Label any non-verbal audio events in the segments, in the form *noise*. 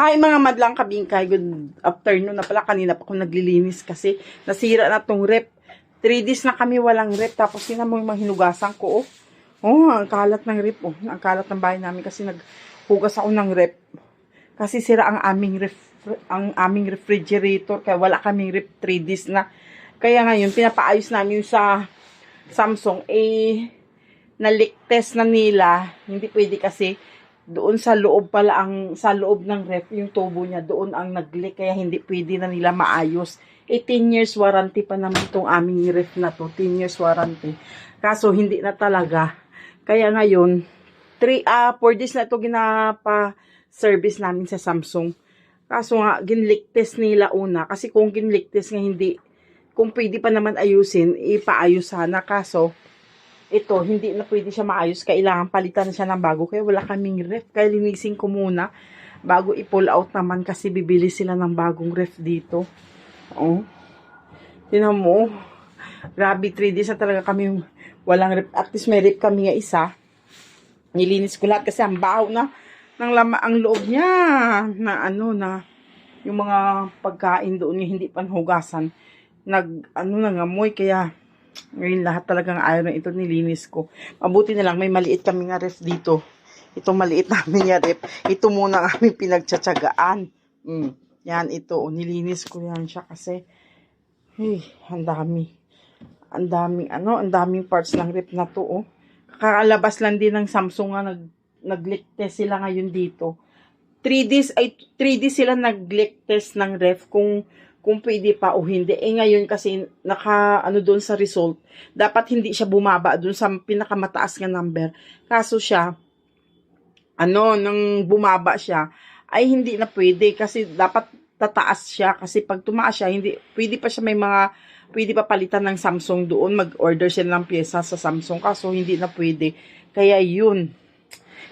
Hi mga madlang kabingkay, good afternoon na pala. Kanina pa ako naglilinis kasi nasira na tong rep. 3 days na kami walang rep. Tapos yun mo yung hinugasan ko. Oh. oh, ang kalat ng rep. Oh. Ang kalat ng bahay namin kasi naghugas ako ng rep. Kasi sira ang aming ref, ang aming refrigerator. Kaya wala kaming rep 3 days na. Kaya ngayon, pinapaayos namin yung sa Samsung. Eh, na-leak test na nila. Hindi pwede kasi doon sa loob pala ang sa loob ng ref yung tubo niya doon ang nag-leak kaya hindi pwede na nila maayos. 18 years warranty pa naman tong aming ref na to 10 years warranty. Kaso hindi na talaga. Kaya ngayon 3 ah 4 days na to ginapa service namin sa Samsung. Kaso nga ginleak test nila una. Kasi kung ginleak test nga hindi kung pwede pa naman ayusin ipaayos sana. Kaso ito, hindi na pwede siya maayos. Kailangan palitan siya ng bago. Kaya wala kaming ref. Kaya linisin ko muna bago i-pull out naman kasi bibili sila ng bagong ref dito. Oh. Tinan mo. Grabe, 3 days na talaga kami walang ref. At least may ref kami nga isa. Nilinis ko lahat kasi ang baho na ng lama ang loob niya na ano na yung mga pagkain doon yung hindi panhugasan nag ano nangamoy kaya ngayon lahat talagang na ito nilinis ko. Mabuti na lang may maliit kami nga ref dito. Itong maliit *laughs* namin nga ref. Ito muna ang aming pinagtsatsagaan. Mm. Yan ito. O, nilinis ko yan siya kasi hey, ang dami. Ang daming ano, ang daming parts ng ref na to. Oh. Kakalabas lang din ng Samsung nga nag nag-leak test sila ngayon dito. 3 days ay 3 days sila nag-leak test ng ref kung kung pwede pa o hindi. Eh ngayon kasi naka ano doon sa result, dapat hindi siya bumaba doon sa pinakamataas nga number. Kaso siya ano nang bumaba siya ay hindi na pwede kasi dapat tataas siya kasi pag tumaas siya hindi pwede pa siya may mga pwede pa palitan ng Samsung doon mag-order siya ng pyesa sa Samsung kaso hindi na pwede. Kaya yun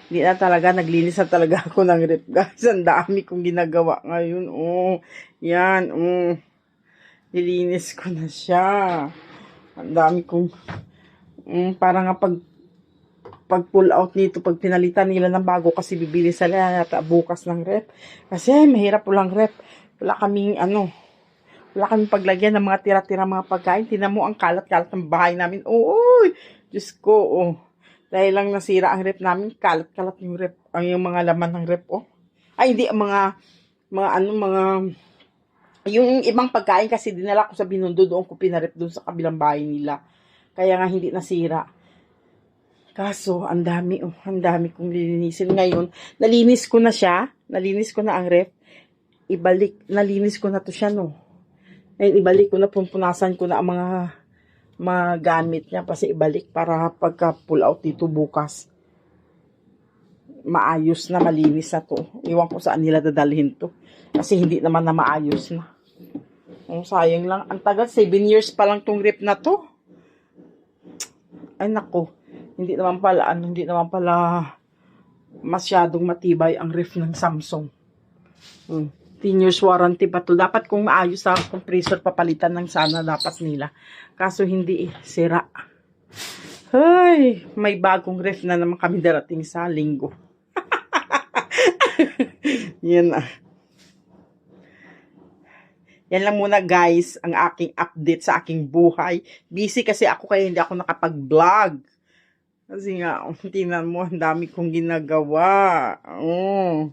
hindi na talaga, naglinis na talaga *laughs* ako ng rep, guys. Ang dami kong ginagawa ngayon. Oh, yan, oh. Nilinis ko na siya. Ang dami kong, mm, parang nga pag, pag pull out nito, pag pinalitan nila ng bago kasi bibili sila yata bukas ng rep. Kasi ay, mahirap pulang rep. Wala kaming, ano, wala kaming paglagyan ng mga tira-tira mga pagkain. Tinan mo ang kalat-kalat ng bahay namin. Oh, uy, Diyos ko, oh. Dahil lang nasira ang rep namin, kalat-kalat yung rep, ang yung mga laman ng rep, oh. Ay, hindi, mga, mga ano, mga, yung ibang pagkain kasi dinala ko sa binundo doon ko pinarep doon sa kabilang bahay nila. Kaya nga hindi nasira. Kaso, ang dami, oh, ang dami kong lilinisin. Ngayon, nalinis ko na siya, nalinis ko na ang rep, ibalik, nalinis ko na to siya, no. Ngayon, ibalik ko na, pumpunasan ko na ang mga mga gamit niya kasi ibalik para pagka pull out dito bukas maayos na malinis na to. Iwan ko saan nila dadalhin to. Kasi hindi naman na maayos na. Oh, sayang lang. Ang tagal 7 years pa lang tong rip na to. Ay nako hindi naman pala ano hindi naman pala masyadong matibay ang ref ng Samsung. Hmm. 10 years warranty pa to. Dapat kung maayos sa compressor, papalitan ng sana dapat nila. Kaso hindi eh, sira. Ay, may bagong ref na naman kami darating sa linggo. *laughs* Yan na. Yan lang muna guys, ang aking update sa aking buhay. Busy kasi ako kaya hindi ako nakapag-vlog. Kasi nga, *laughs* tingnan mo, ang dami kong ginagawa. Oh.